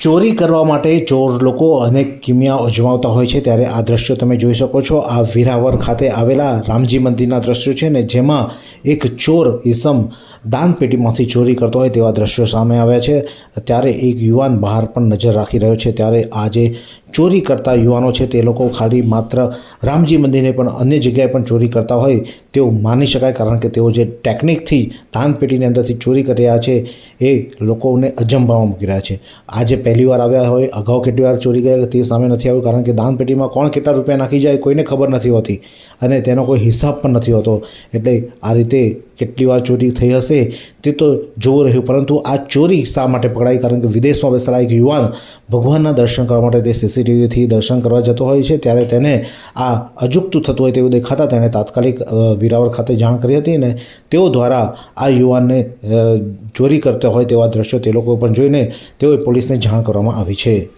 ચોરી કરવા માટે ચોર લોકો અનેક કિમિયા અજમાવતા હોય છે. ત્યારે આ દ્રશ્યો તમે જોઈ શકો છો. આ વીરાવર ખાતે આવેલા રામજી મંદિરના દ્રશ્યો છે ને જેમાં એક ચોર ઈસમ દાનપેટીમાંથી ચોરી કરતો હોય તેવા દ્રશ્યો સામે આવ્યા છે. ત્યારે એક યુવાન બહાર પણ નજર રાખી રહ્યો છે. ત્યારે આ જે ચોરી કરતા યુવાનો છે તે લોકો ખાલી માત્ર રામજી મંદિરને પણ અન્ય જગ્યાએ પણ ચોરી કરતા હોય તેવું માની શકાય, કારણ કે તેઓ જે ટેકનિકથી દાન પેટીની અંદરથી ચોરી કરી રહ્યા છે એ લોકોને અજંબામાં મૂકી રહ્યા છે. આજે પહેલી વાર આવ્યા હોય, અગાઉ કેટલી વાર ચોરી ગયા તે સામે નથી આવ્યું, કારણ કે દાન પેટીમાં કોણ કેટલા રૂપિયા નાખી જાય કોઈને ખબર નથી હોતી અને તેનો કોઈ હિસાબ પણ નથી હોતો. એટલે આ રીતે કેટલી વાર ચોરી થઈ હશે તે તો જોવું રહ્યું, પરંતુ આ ચોરી શા માટે પકડાઈ? કારણ કે વિદેશમાં બેસેલા એક યુવાન ભગવાનના દર્શન કરવા માટે તે સીસીટીવીથી દર્શન કરવા જતો હોય છે, ત્યારે તેને આ અજુકતું થતું હોય તેવું દેખાતા તેણે તાત્કાલિક વિરાવળ ખાતે જાણ કરી હતી ને તેઓ દ્વારા આ યુવાનને ચોરી કરતા હોય તેવા દ્રશ્યો તે લોકો પણ જોઈને તેઓએ પોલીસને જાણ કરવામાં આવી છે.